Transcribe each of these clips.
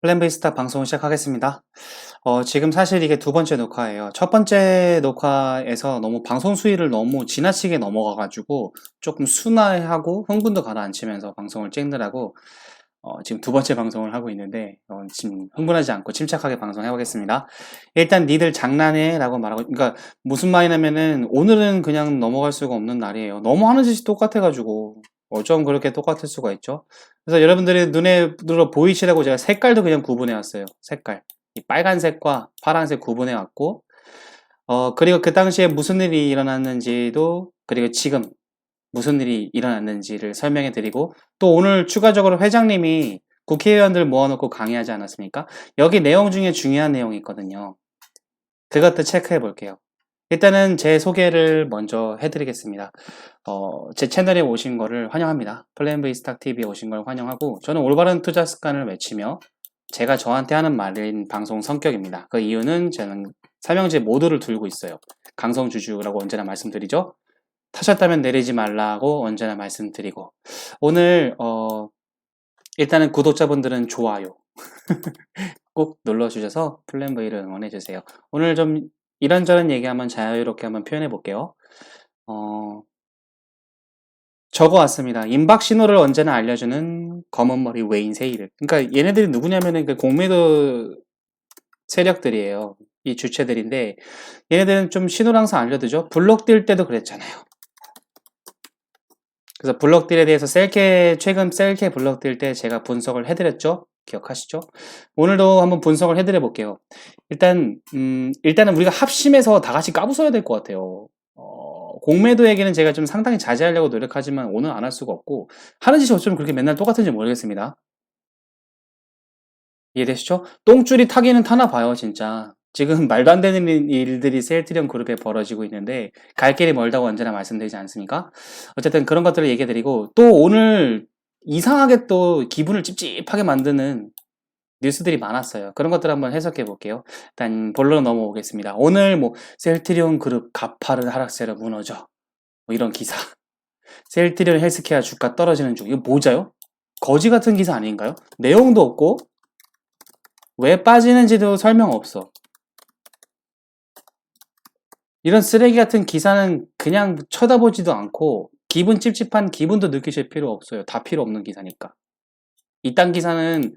플랜베이스타 방송 시작하겠습니다. 어, 지금 사실 이게 두 번째 녹화예요. 첫 번째 녹화에서 너무 방송 수위를 너무 지나치게 넘어가가지고 조금 순화하고 흥분도 가라앉히면서 방송을 찍느라고 어, 지금 두 번째 방송을 하고 있는데 어, 지금 흥분하지 않고 침착하게 방송해 보겠습니다. 일단 니들 장난해 라고 말하고 그러니까 무슨 말이냐면은 오늘은 그냥 넘어갈 수가 없는 날이에요. 너무 하는 짓이 똑같아가지고 어쩜 그렇게 똑같을 수가 있죠? 그래서 여러분들이 눈에 들어 보이시라고 제가 색깔도 그냥 구분해 왔어요. 색깔. 이 빨간색과 파란색 구분해 왔고, 어, 그리고 그 당시에 무슨 일이 일어났는지도, 그리고 지금 무슨 일이 일어났는지를 설명해 드리고, 또 오늘 추가적으로 회장님이 국회의원들 모아놓고 강의하지 않았습니까? 여기 내용 중에 중요한 내용이 있거든요. 그것도 체크해 볼게요. 일단은 제 소개를 먼저 해드리겠습니다. 어, 제 채널에 오신 거를 환영합니다. 플랜 V 스탁 TV에 오신 걸 환영하고 저는 올바른 투자 습관을 외치며 제가 저한테 하는 말인 방송 성격입니다. 그 이유는 저는 삼형제 모두를 들고 있어요. 강성주주라고 언제나 말씀드리죠. 타셨다면 내리지 말라고 언제나 말씀드리고 오늘 어, 일단은 구독자분들은 좋아요 꼭 눌러주셔서 플랜 V를 응원해주세요. 오늘 좀 이런저런 얘기하면 자유롭게 한번 표현해 볼게요. 어, 적어왔습니다. 임박 신호를 언제나 알려주는 검은 머리 웨인 세이를. 그러니까 얘네들이 누구냐면은 그 공매도 세력들이에요. 이 주체들인데 얘네들은 좀 신호를 항상 알려두죠. 블록 뛸 때도 그랬잖아요. 그래서 블록 딜에 대해서 셀케 최근 셀케 블록 딜 때 제가 분석을 해드렸죠. 기억하시죠? 오늘도 한번 분석을 해드려 볼게요. 일단 음, 일단은 우리가 합심해서 다 같이 까부숴야 될 것 같아요. 어, 공매도 얘기는 제가 좀 상당히 자제하려고 노력하지만 오늘 안 할 수가 없고 하는 짓이 어쩌면 그렇게 맨날 똑같은지 모르겠습니다. 이해되시죠? 똥줄이 타기는 타나 봐요, 진짜. 지금 말도 안 되는 일들이 셀트리온 그룹에 벌어지고 있는데 갈 길이 멀다고 언제나 말씀드리지 않습니까? 어쨌든 그런 것들을 얘기해 드리고 또 오늘 이상하게 또 기분을 찝찝하게 만드는 뉴스들이 많았어요. 그런 것들 한번 해석해 볼게요. 일단 본론 넘어오겠습니다. 오늘 뭐 셀트리온 그룹 가파른 하락세로 무너져 뭐 이런 기사 셀트리온 헬스케어 주가 떨어지는 중 이거 뭐자요? 거지 같은 기사 아닌가요? 내용도 없고 왜 빠지는지도 설명 없어. 이런 쓰레기 같은 기사는 그냥 쳐다보지도 않고 기분 찝찝한 기분도 느끼실 필요 없어요. 다 필요 없는 기사니까. 이딴 기사는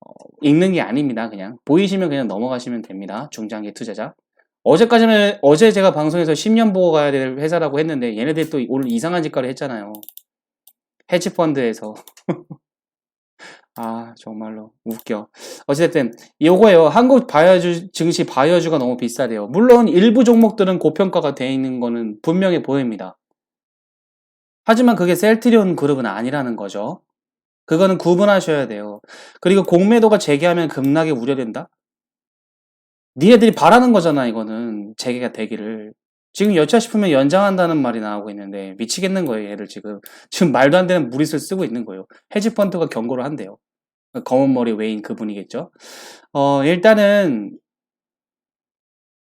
어, 읽는 게 아닙니다. 그냥 보이시면 그냥 넘어가시면 됩니다. 중장기 투자자. 어제까지는 어제 제가 방송에서 10년 보고 가야 될 회사라고 했는데 얘네들 또 오늘 이상한 짓거리 했잖아요. 헤지펀드에서 아 정말로 웃겨. 어쨌든 요거예요. 한국 바이오주 증시 바이오주가 너무 비싸대요. 물론 일부 종목들은 고평가가 되어 있는 거는 분명히 보입니다. 하지만 그게 셀트리온 그룹은 아니라는 거죠. 그거는 구분하셔야 돼요. 그리고 공매도가 재개하면 급락이 우려된다? 니네들이 바라는 거잖아, 이거는. 재개가 되기를. 지금 여차 싶으면 연장한다는 말이 나오고 있는데 미치겠는 거예요, 얘를 지금. 지금 말도 안 되는 무리수를 쓰고 있는 거예요. 헤지펀드가 경고를 한대요. 검은 머리 외인 그분이겠죠. 어, 일단은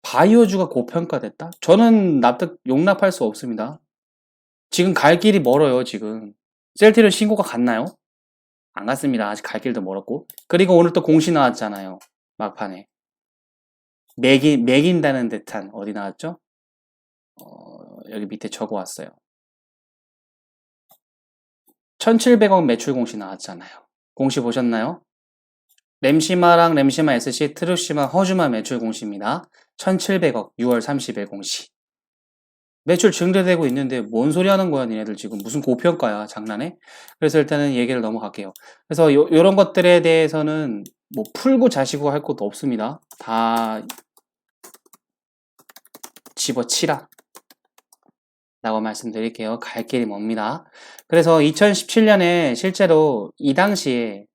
바이오주가 고평가됐다? 저는 납득 용납할 수 없습니다. 지금 갈 길이 멀어요, 지금. 셀티를 신고가 갔나요? 안 갔습니다. 아직 갈 길도 멀었고. 그리고 오늘 또 공시 나왔잖아요. 막판에. 매기, 매긴다는 듯한, 어디 나왔죠? 어, 여기 밑에 적어 왔어요. 1700억 매출 공시 나왔잖아요. 공시 보셨나요? 램시마랑 램시마 SC, 트루시마, 허주마 매출 공시입니다. 1700억 6월 30일 공시. 매출 증대되고 있는데 뭔 소리 하는 거야 니네들 지금 무슨 고평가야 장난해? 그래서 일단은 얘기를 넘어갈게요. 그래서 요, 요런 것들에 대해서는 뭐 풀고 자시고 할 것도 없습니다. 다 집어치라 라고 말씀드릴게요. 갈 길이 멉니다. 그래서 2017년에 실제로 이 당시에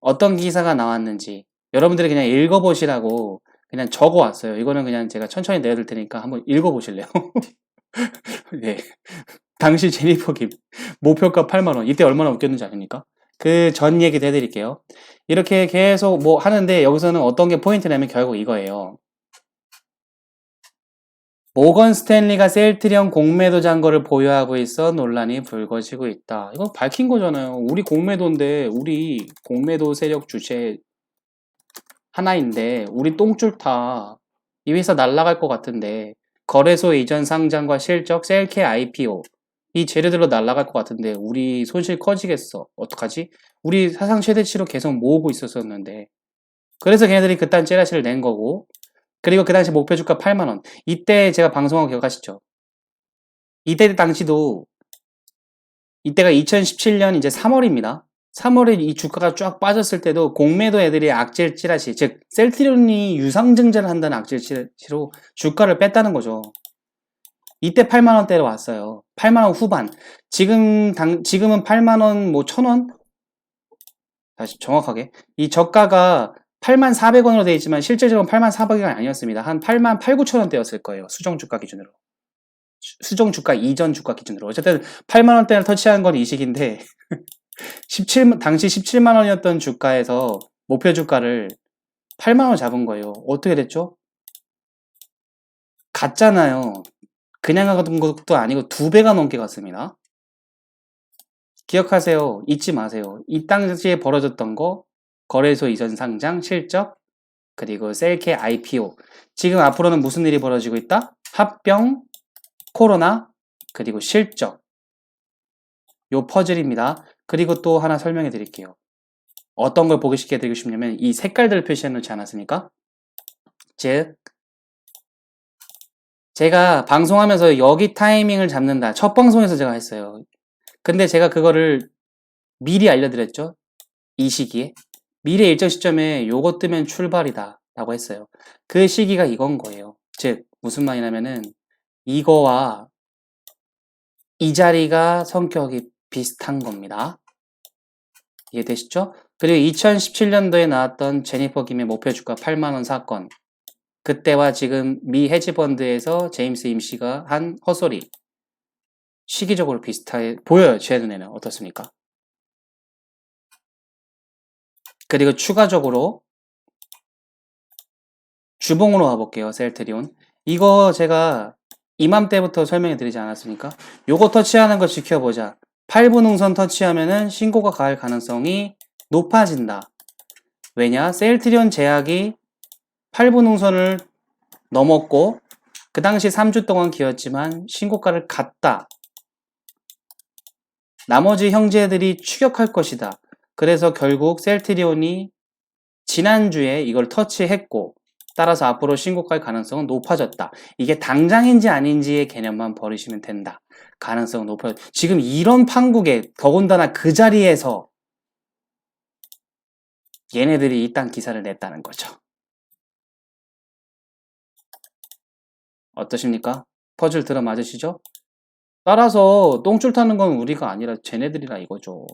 어떤 기사가 나왔는지 여러분들이 그냥 읽어보시라고 그냥 적어 왔어요. 이거는 그냥 제가 천천히 내드릴 테니까 한번 읽어보실래요? 네. 당시 제니퍼 김 목표가 8만원. 이때 얼마나 웃겼는지 아십니까? 그 전 얘기도 해드릴게요. 이렇게 계속 뭐 하는데 여기서는 어떤 게 포인트냐면 결국 이거예요. 모건 스탠리가 셀트리온 공매도 잔고를 보유하고 있어 논란이 불거지고 있다. 이건 밝힌 거잖아요. 우리 공매도인데 우리 공매도 세력 주체 하나인데 우리 똥줄 타. 이 회사 날라갈 것 같은데 거래소 이전 상장과 실적 셀케 IPO 이 재료들로 날라갈 것 같은데 우리 손실 커지겠어. 어떡하지? 우리 사상 최대치로 계속 모으고 있었었는데 그래서 걔네들이 그딴 찌라시를 낸 거고 그리고 그 당시 목표 주가 8만 원. 이때 제가 방송한 거 기억하시죠? 이때 당시도, 이때가 2017년 이제 3월입니다. 3월에 이 주가가 쫙 빠졌을 때도 공매도 애들이 악질 찌라시, 즉, 셀트리온이 유상증자를 한다는 악질 찌라시로 주가를 뺐다는 거죠. 이때 8만 원대로 왔어요. 8만 원 후반. 지금, 당, 지금은 8만 원, 뭐, 1,000원? 다시 정확하게. 이 저가가 8만 400원으로 되어 있지만 실제적으로 8만 400원이 아니었습니다. 한 8만 8, 9천 원대였을 거예요. 수정 주가 기준으로. 수정 주가 이전 주가 기준으로. 어쨌든 8만 원대를 터치한 건 이 시기인데 17 당시 17만 원이었던 주가에서 목표 주가를 8만 원 잡은 거예요. 어떻게 됐죠? 갔잖아요. 그냥 가던 것도 아니고 두 배가 넘게 갔습니다. 기억하세요. 잊지 마세요. 이 당시에 벌어졌던 거 거래소 이전 상장, 실적, 그리고 셀케 IPO. 지금 앞으로는 무슨 일이 벌어지고 있다? 합병, 코로나, 그리고 실적. 요 퍼즐입니다. 그리고 또 하나 설명해 드릴게요. 어떤 걸 보기 쉽게 해드리고 싶냐면 이 색깔들을 표시해 놓지 않았습니까? 즉 제가 방송하면서 여기 타이밍을 잡는다. 첫 방송에서 제가 했어요. 근데 제가 그거를 미리 알려드렸죠. 이 시기에. 미래 일정 시점에 요거 뜨면 출발이다 라고 했어요. 그 시기가 이건 거예요. 즉 무슨 말이냐면은 이거와 이 자리가 성격이 비슷한 겁니다. 이해되시죠? 그리고 2017년도에 나왔던 제니퍼 김의 목표 주가 8만원 사건 그때와 지금 미 헤지펀드에서 제임스 임씨가 한 헛소리 시기적으로 비슷해 보여요. 제 눈에는 어떻습니까? 그리고 추가적으로 주봉으로 가볼게요. 셀트리온. 이거 제가 이맘때부터 설명해 드리지 않았습니까? 요거 터치하는 거 지켜보자. 8분 응선 터치하면은 신고가 갈 가능성이 높아진다. 왜냐? 셀트리온 제약이 8분 응선을 넘었고 그 당시 3주 동안 기었지만 신고가를 갔다. 나머지 형제들이 추격할 것이다. 그래서 결국 셀트리온이 지난주에 이걸 터치했고 따라서 앞으로 신고할 가능성은 높아졌다. 이게 당장인지 아닌지의 개념만 버리시면 된다. 가능성은 높아. 지금 이런 판국에 더군다나 그 자리에서 얘네들이 이딴 기사를 냈다는 거죠. 어떠십니까? 퍼즐 들어 맞으시죠? 따라서 똥줄 타는 건 우리가 아니라 쟤네들이라 이거죠.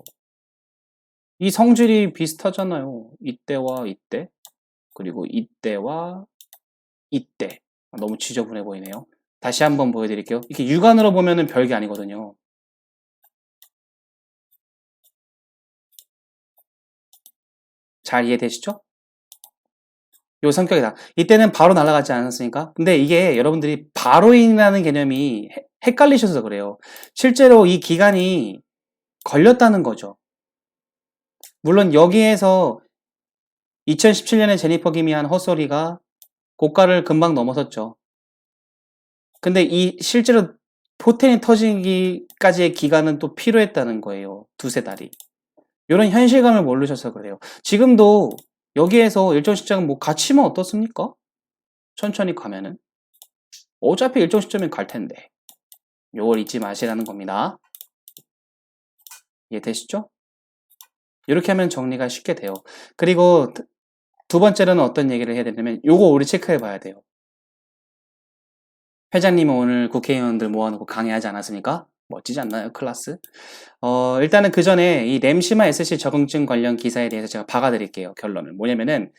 이 성질이 비슷하잖아요. 이때와 이때, 그리고 이때와 이때. 너무 지저분해 보이네요. 다시 한번 보여드릴게요. 이렇게 육안으로 보면은 별게 아니거든요. 잘 이해되시죠? 요 성격이다. 이때는 바로 날아가지 않았으니까. 근데 이게 여러분들이 바로인이라는 개념이 헷갈리셔서 그래요. 실제로 이 기간이 걸렸다는 거죠. 물론 여기에서 2017년에 제니퍼 김이 한 헛소리가 고가를 금방 넘어섰죠. 근데 이 실제로 포텐이 터지기까지의 기간은 또 필요했다는 거예요. 두세 달이. 이런 현실감을 모르셔서 그래요. 지금도 여기에서 일정 시장은 뭐 같이면 어떻습니까? 천천히 가면은. 어차피 일정 시점엔 갈 텐데. 요걸 잊지 마시라는 겁니다. 이해되시죠? 이렇게 하면 정리가 쉽게 돼요. 그리고 두 번째로는 어떤 얘기를 해야 되냐면 요거 우리 체크해 봐야 돼요. 회장님은 오늘 국회의원들 모아놓고 강의하지 않았습니까? 멋지지 않나요? 클라스? 어, 일단은 그 전에 이 램시마 SC 적응증 관련 기사에 대해서 제가 박아드릴게요. 결론을. 뭐냐면은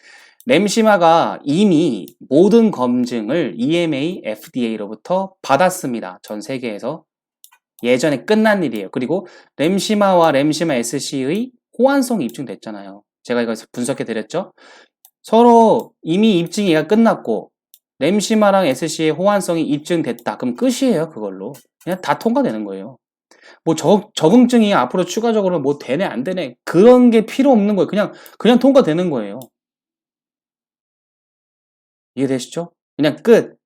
램시마가 이미 모든 검증을 EMA, FDA로부터 받았습니다. 전 세계에서. 예전에 끝난 일이에요. 그리고 램시마와 램시마 SC의 호환성이 입증됐잖아요. 제가 이거 분석해 드렸죠. 서로 이미 입증이 끝났고 램시마랑 SC의 호환성이 입증됐다. 그럼 끝이에요, 그걸로. 그냥 다 통과되는 거예요. 뭐 적, 적응증이 앞으로 추가적으로 뭐 되네, 안 되네. 그런 게 필요 없는 거예요. 그냥, 그냥 통과되는 거예요. 이해되시죠? 그냥 끝.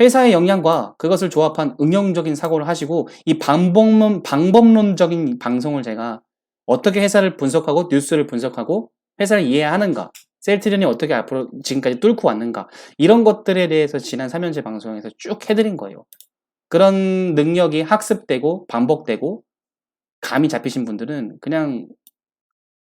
회사의 역량과 그것을 조합한 응용적인 사고를 하시고 이 방법론, 방법론적인 방송을 제가 어떻게 회사를 분석하고 뉴스를 분석하고 회사를 이해하는가 셀트리온이 어떻게 앞으로 지금까지 뚫고 왔는가 이런 것들에 대해서 지난 3년째 방송에서 쭉 해드린 거예요. 그런 능력이 학습되고 반복되고 감이 잡히신 분들은 그냥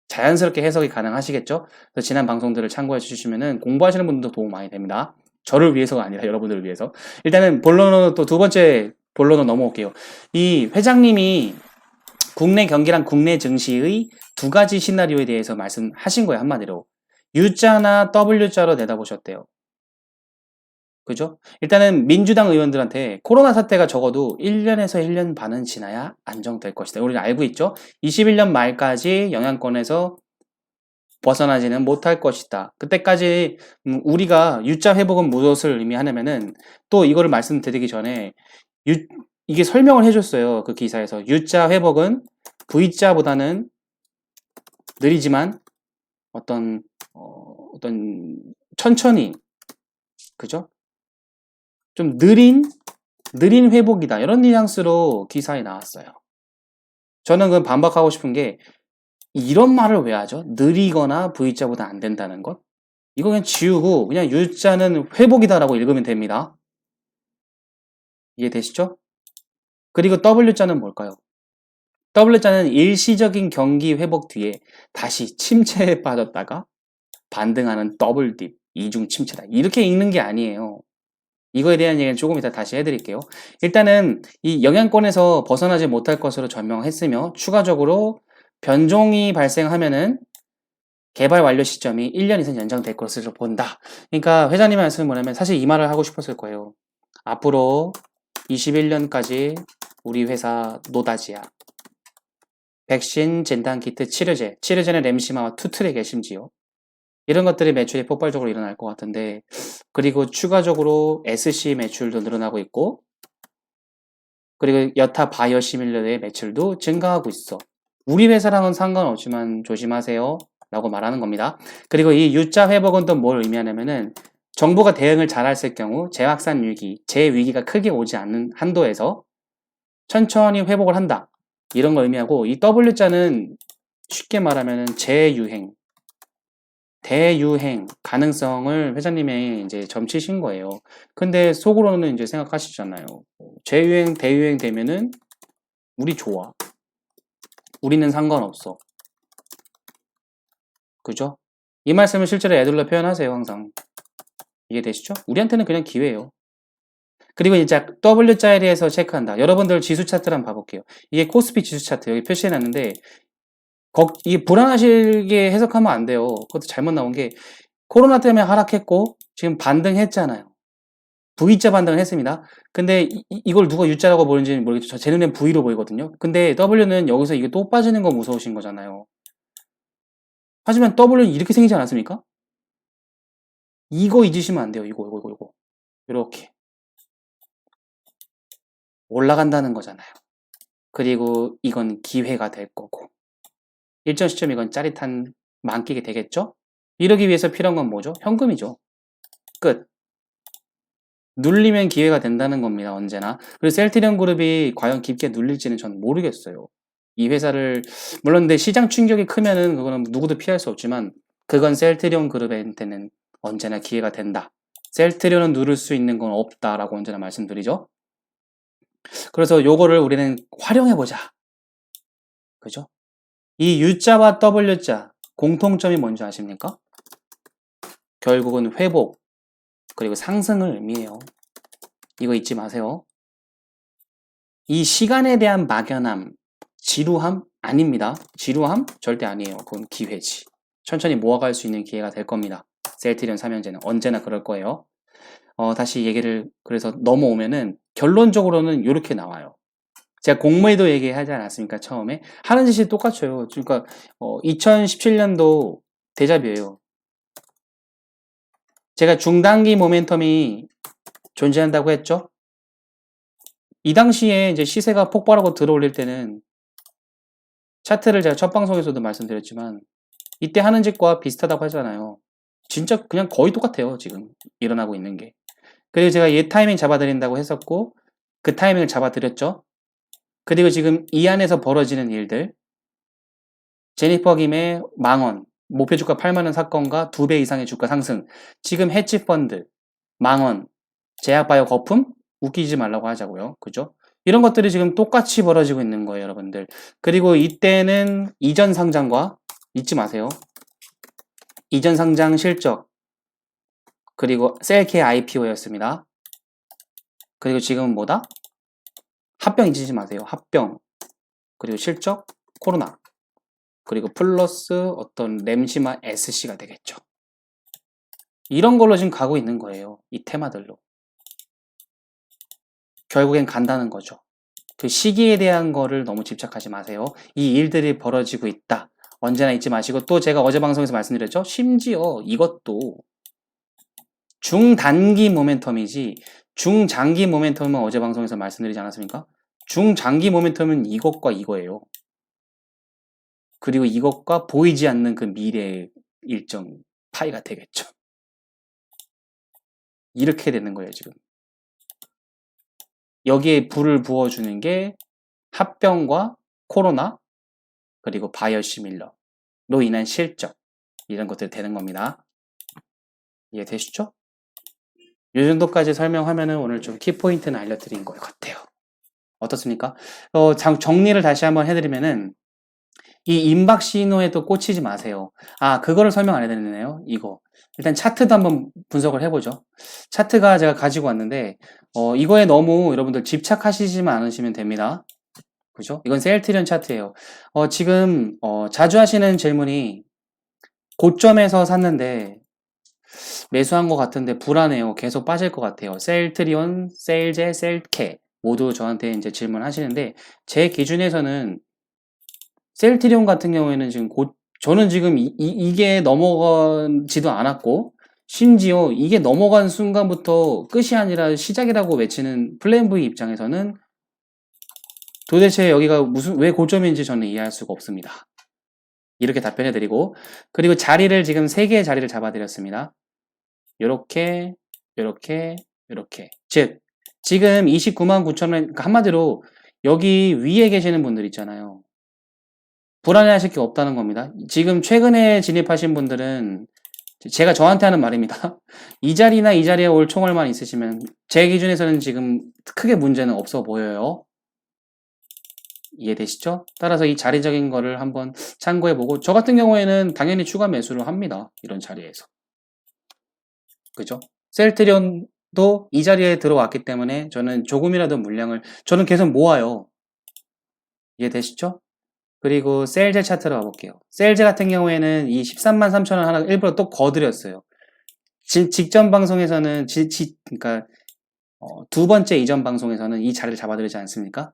자연스럽게 해석이 가능하시겠죠? 그래서 지난 방송들을 참고해 주시면 공부하시는 분들도 도움 많이 됩니다. 저를 위해서가 아니라 여러분들을 위해서. 일단은 본론으로 또 두 번째 본론으로 넘어올게요. 이 회장님이 국내 경기랑 국내 증시의 두 가지 시나리오에 대해서 말씀하신 거예요, 한마디로. U자나 W자로 내다보셨대요. 그죠? 일단은 민주당 의원들한테 코로나 사태가 적어도 1년에서 1년 반은 지나야 안정될 것이다. 우리는 알고 있죠? 21년 말까지 영향권에서 벗어나지는 못할 것이다. 그때까지 음, 우리가 U자 회복은 무엇을 의미하냐면은 또 이거를 말씀드리기 전에 유, 이게 설명을 해줬어요. 그 기사에서 U자 회복은 V자보다는 느리지만 어떤 어, 어떤 천천히 그죠? 좀 느린 느린 회복이다 이런 뉘앙스로 기사에 나왔어요. 저는 그 반박하고 싶은 게 이런 말을 왜 하죠? 느리거나 V자보다 안 된다는 것? 이거 그냥 지우고 그냥 U자는 회복이다라고 읽으면 됩니다. 이해되시죠? 그리고 W자는 뭘까요? W자는 일시적인 경기 회복 뒤에 다시 침체에 빠졌다가 반등하는 더블 딥, 이중 침체다. 이렇게 읽는 게 아니에요. 이거에 대한 얘기는 조금 이따 다시 해드릴게요. 일단은 이 영향권에서 벗어나지 못할 것으로 전명했으며 추가적으로 변종이 발생하면은 개발 완료 시점이 1년 이상 연장될 것으로 본다. 그러니까 회장님의 말씀은 뭐냐면 사실 이 말을 하고 싶었을 거예요. 앞으로 21년까지 우리 회사 노다지야. 백신, 진단키트, 치료제, 치료제는 램시마와 투트랙에 심지어 이런 것들이 매출이 폭발적으로 일어날 것 같은데 그리고 추가적으로 SC 매출도 늘어나고 있고 그리고 여타 바이오 시밀러의 매출도 증가하고 있어. 우리 회사랑은 상관없지만 조심하세요. 라고 말하는 겁니다. 그리고 이 U자 회복은 또 뭘 의미하냐면은 정부가 대응을 잘 했을 경우 재확산 위기, 재위기가 크게 오지 않는 한도에서 천천히 회복을 한다. 이런 걸 의미하고 이 W자는 쉽게 말하면 재유행, 대유행 가능성을 회장님이 이제 점치신 거예요. 근데 속으로는 이제 생각하시잖아요. 재유행, 대유행 되면은 우리 좋아. 우리는 상관없어. 그죠? 이 말씀을 실제로 애들로 표현하세요, 항상. 이해되시죠? 우리한테는 그냥 기회예요. 그리고 이제 W자에 대해서 체크한다. 여러분들 지수 차트를 한번 봐볼게요. 이게 코스피 지수 차트 여기 표시해놨는데 이게 불안하시게 해석하면 안 돼요. 그것도 잘못 나온 게 코로나 때문에 하락했고 지금 반등했잖아요. V자 반등을 했습니다. 근데 이, 걸 누가 U자라고 보는지 는 모르겠죠. 제 눈엔 V로 보이거든요. 근데 W는 여기서 이게 또 빠지는 거 무서우신 거잖아요. 하지만 W는 이렇게 생기지 않았습니까? 이거 잊으시면 안 돼요. 이거, 이거, 이거, 이거. 이렇게. 올라간다는 거잖아요. 그리고 이건 기회가 될 거고. 일정 시점 이건 짜릿한 만끽이 되겠죠? 이러기 위해서 필요한 건 뭐죠? 현금이죠. 끝. 눌리면 기회가 된다는 겁니다. 언제나. 그리고 셀트리온 그룹이 과연 깊게 눌릴지는 전 모르겠어요. 이 회사를 물론 근데 시장 충격이 크면은 그거는 누구도 피할 수 없지만 그건 셀트리온 그룹한테는 언제나 기회가 된다. 셀트리온은 누를 수 있는 건 없다라고 언제나 말씀드리죠. 그래서 요거를 우리는 활용해 보자. 그죠? 이 U자와 W자 공통점이 뭔지 아십니까? 결국은 회복 그리고 상승을 의미해요. 이거 잊지 마세요. 이 시간에 대한 막연함, 지루함 아닙니다. 지루함 절대 아니에요. 그건 기회지. 천천히 모아갈 수 있는 기회가 될 겁니다. 셀트리온 3연제는 언제나 그럴 거예요. 어, 다시 얘기를 그래서 넘어오면은 결론적으로는 이렇게 나와요. 제가 공모에도 얘기하지 않았습니까? 처음에 하는 짓이 똑같아요. 그러니까 어, 2017년도 대잡이에요. 제가 중단기 모멘텀이 존재한다고 했죠? 이 당시에 이제 시세가 폭발하고 들어올릴 때는 차트를 제가 첫 방송에서도 말씀드렸지만 이때 하는 짓과 비슷하다고 하잖아요. 진짜 그냥 거의 똑같아요. 지금 일어나고 있는 게. 그리고 제가 얘 타이밍 잡아드린다고 했었고 그 타이밍을 잡아드렸죠. 그리고 지금 이 안에서 벌어지는 일들 제니퍼 김의 망원 목표 주가 8만원 사건과 2배 이상의 주가 상승 지금 해치펀드 망원 제약바이오 거품 웃기지 말라고 하자고요. 그죠? 이런 것들이 지금 똑같이 벌어지고 있는 거예요, 여러분들. 그리고 이때는 이전 상장과 잊지 마세요. 이전 상장 실적 그리고 셀케 IPO였습니다. 그리고 지금은 뭐다? 합병 잊지 마세요. 합병 그리고 실적 코로나 그리고 플러스 어떤 램시마 SC가 되겠죠. 이런 걸로 지금 가고 있는 거예요. 이 테마들로. 결국엔 간다는 거죠. 그 시기에 대한 거를 너무 집착하지 마세요. 이 일들이 벌어지고 있다. 언제나 잊지 마시고 또 제가 어제 방송에서 말씀드렸죠. 심지어 이것도 중단기 모멘텀이지 중장기 모멘텀은 어제 방송에서 말씀드리지 않았습니까? 중장기 모멘텀은 이것과 이거예요. 그리고 이것과 보이지 않는 그 미래의 일정 파이가 되겠죠. 이렇게 되는 거예요, 지금. 여기에 불을 부어주는 게 합병과 코로나 그리고 바이오시밀러로 인한 실적 이런 것들 되는 겁니다. 이해되시죠? 이 정도까지 설명하면은 오늘 좀 키포인트는 알려드린 것 같아요. 어떻습니까? 어, 장- 정리를 다시 한번 해드리면은 이 임박 신호에도 꽂히지 마세요. 아, 그거를 설명 안 해드리네요. 이거. 일단 차트도 한번 분석을 해보죠. 차트가 제가 가지고 왔는데, 어, 이거에 너무 여러분들 집착하시지만 않으시면 됩니다. 그죠? 이건 세일트리온 차트예요. 어, 지금, 어, 자주 하시는 질문이 고점에서 샀는데, 매수한 것 같은데 불안해요. 계속 빠질 것 같아요. 셀트리온, 셀제, 셀케 모두 저한테 이제 질문하시는데 제 기준에서는 셀트리온 같은 경우에는 지금 곧 저는 지금 이, 게 넘어가지도 않았고 심지어 이게 넘어간 순간부터 끝이 아니라 시작이라고 외치는 플랜 V 입장에서는 도대체 여기가 무슨 왜 고점인지 저는 이해할 수가 없습니다. 이렇게 답변해 드리고 그리고 자리를 지금 세 개의 자리를 잡아 드렸습니다. 요렇게 요렇게 요렇게 즉 지금 29만 9천 원 그러니까 한마디로 여기 위에 계시는 분들 있잖아요. 불안해 하실 게 없다는 겁니다. 지금 최근에 진입하신 분들은 제가 저한테 하는 말입니다. 이 자리나 이 자리에 올 총알만 있으시면 제 기준에서는 지금 크게 문제는 없어 보여요. 이해되시죠? 따라서 이 자리적인 거를 한번 참고해보고 저 같은 경우에는 당연히 추가 매수를 합니다. 이런 자리에서. 그죠? 셀트리온도 이 자리에 들어왔기 때문에 저는 조금이라도 물량을 저는 계속 모아요. 이해되시죠? 그리고 셀제 차트로 가볼게요. 셀제 같은 경우에는 이 13만 3천 원 하나 일부러 또 거드렸어요. 지, 직전 방송에서는 지, 지, 그러니까 어, 두 번째 이전 방송에서는 이 자리를 잡아드리지 않습니까?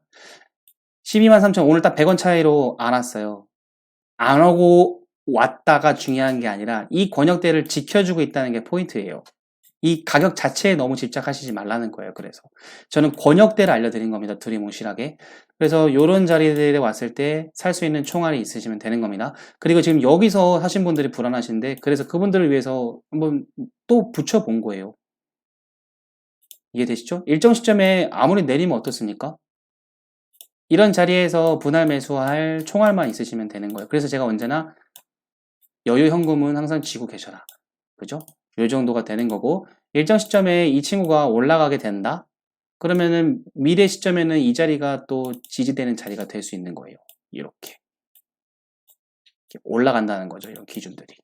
12만 3천 오늘 딱 100원 차이로 안 왔어요. 안 오고 왔다가 중요한 게 아니라 이 권역대를 지켜주고 있다는 게 포인트예요. 이 가격 자체에 너무 집착하시지 말라는 거예요. 그래서 저는 권역대를 알려드린 겁니다. 두리뭉실하게. 그래서 이런 자리들에 왔을 때 살 수 있는 총알이 있으시면 되는 겁니다. 그리고 지금 여기서 하신 분들이 불안하신데 그래서 그분들을 위해서 한번 또 붙여본 거예요. 이해되시죠? 일정 시점에 아무리 내리면 어떻습니까? 이런 자리에서 분할 매수할 총알만 있으시면 되는 거예요. 그래서 제가 언제나 여유 현금은 항상 쥐고 계셔라. 그죠? 요 정도가 되는 거고 일정 시점에 이 친구가 올라가게 된다. 그러면은 미래 시점에는 이 자리가 또 지지되는 자리가 될 수 있는 거예요. 이렇게. 이렇게 올라간다는 거죠. 이런 기준들이.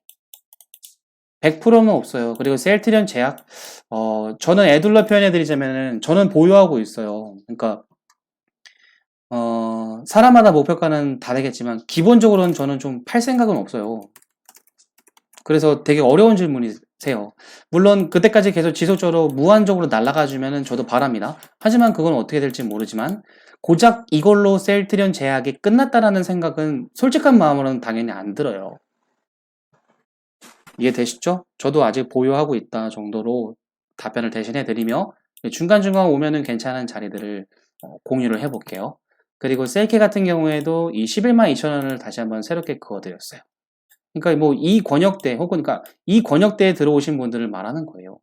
100%는 없어요. 그리고 셀트리온 제약, 어, 저는 애둘러 표현해드리자면은, 저는 보유하고 있어요. 그러니까, 어, 사람마다 목표가는 다르겠지만, 기본적으로는 저는 좀 팔 생각은 없어요. 그래서 되게 어려운 질문이 세요. 물론 그때까지 계속 지속적으로 무한적으로 날아가 주면은 저도 바랍니다. 하지만 그건 어떻게 될지 모르지만 고작 이걸로 셀트리온 제약이 끝났다라는 생각은 솔직한 마음으로는 당연히 안 들어요. 이해되시죠? 저도 아직 보유하고 있다 정도로 답변을 대신해 드리며 중간중간 오면은 괜찮은 자리들을 어, 공유를 해볼게요. 그리고 셀케 같은 경우에도 이 11만 2천 원을 다시 한번 새롭게 그어드렸어요. 그러니까 뭐 이 권역대 혹은 그러니까 이 권역대에 들어오신 분들을 말하는 거예요.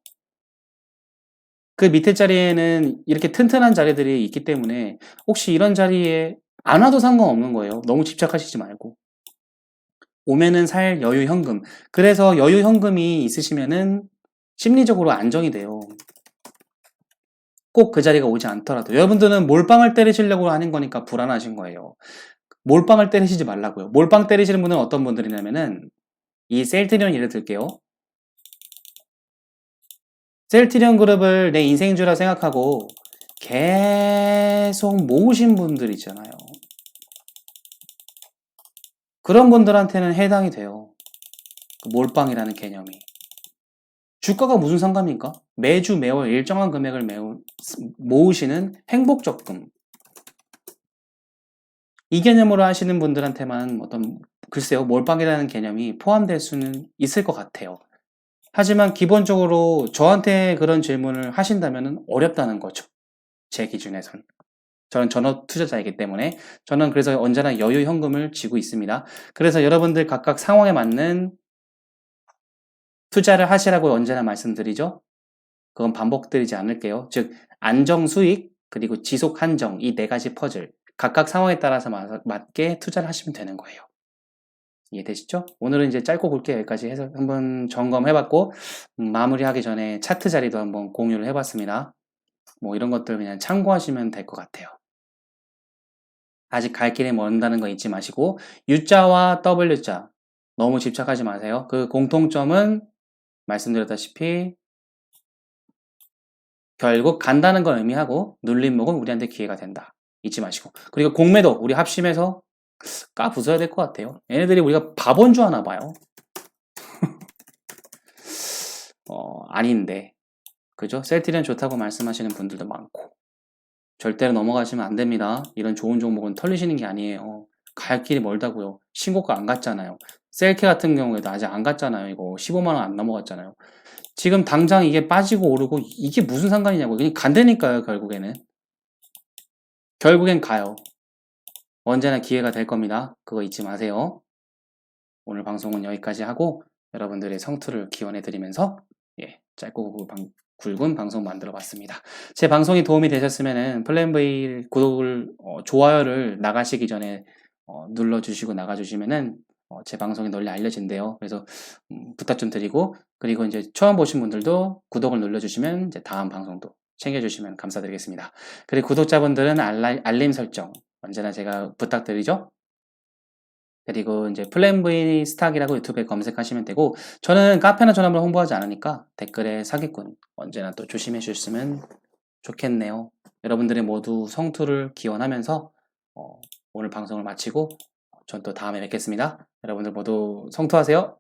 그 밑에 자리에는 이렇게 튼튼한 자리들이 있기 때문에 혹시 이런 자리에 안 와도 상관없는 거예요. 너무 집착하시지 말고. 오면은 살 여유 현금. 그래서 여유 현금이 있으시면은 심리적으로 안정이 돼요. 꼭 그 자리가 오지 않더라도. 여러분들은 몰빵을 때리시려고 하는 거니까 불안하신 거예요. 몰빵을 때리시지 말라고요. 몰빵 때리시는 분은 어떤 분들이냐면은 이 셀트리온 예를 들게요. 셀트리온 그룹을 내 인생주라 생각하고 계속 모으신 분들 있잖아요. 그런 분들한테는 해당이 돼요. 그 몰빵이라는 개념이. 주가가 무슨 상관입니까? 매주 매월 일정한 금액을 모으시는 행복적금. 이 개념으로 하시는 분들한테만 어떤 글쎄요 몰빵이라는 개념이 포함될 수는 있을 것 같아요. 하지만 기본적으로 저한테 그런 질문을 하신다면 어렵다는 거죠. 제 기준에선. 저는 전업 투자자이기 때문에 저는 그래서 언제나 여유 현금을 쥐고 있습니다. 그래서 여러분들 각각 상황에 맞는 투자를 하시라고 언제나 말씀드리죠. 그건 반복드리지 않을게요. 즉 안정 수익 그리고 지속 한정 이 네 가지 퍼즐 각각 상황에 따라서 마- 맞게 투자를 하시면 되는 거예요. 이해되시죠? 오늘은 이제 짧고 굵게 여기까지 해서 한번 점검해봤고 음, 마무리하기 전에 차트 자리도 한번 공유를 해봤습니다. 뭐 이런 것들 그냥 참고하시면 될 것 같아요. 아직 갈 길이 먼다는 거 잊지 마시고 U자와 W자 너무 집착하지 마세요. 그 공통점은 말씀드렸다시피 결국 간다는 걸 의미하고 눌림목은 우리한테 기회가 된다. 잊지 마시고 그리고 공매도 우리 합심해서 까 부숴야 될 것 같아요. 얘네들이 우리가 바본 줄 아나 봐요. 어, 아닌데 그죠? 셀트리온 좋다고 말씀하시는 분들도 많고 절대로 넘어가시면 안 됩니다. 이런 좋은 종목은 털리시는 게 아니에요. 갈 길이 멀다고요. 신고가 안 갔잖아요. 셀케 같은 경우에도 아직 안 갔잖아요. 이거 15만 원 안 넘어갔잖아요. 지금 당장 이게 빠지고 오르고 이게 무슨 상관이냐고. 그냥 간다니까요, 결국에는. 결국엔 가요. 언제나 기회가 될 겁니다. 그거 잊지 마세요. 오늘 방송은 여기까지 하고 여러분들의 성투를 기원해 드리면서 예, 짧고 방- 굵은 방송 만들어 봤습니다. 제 방송이 도움이 되셨으면 플랜 V 구독을 어, 좋아요를 나가시기 전에 어, 눌러 주시고 나가 주시면은 어, 제 방송이 널리 알려진대요. 그래서 음, 부탁 좀 드리고 그리고 이제 처음 보신 분들도 구독을 눌러 주시면 이제 다음 방송도 챙겨 주시면 감사드리겠습니다. 그리고 구독자분들은 알림 설정 언제나 제가 부탁드리죠. 그리고 이제 플랜 V 스탁이라고 유튜브에 검색하시면 되고 저는 카페나 전화번호 홍보하지 않으니까 댓글에 사기꾼 언제나 또 조심해 주셨으면 좋겠네요. 여러분들의 모두 성투를 기원하면서 어, 오늘 방송을 마치고 전 또 다음에 뵙겠습니다. 여러분들 모두 성투하세요.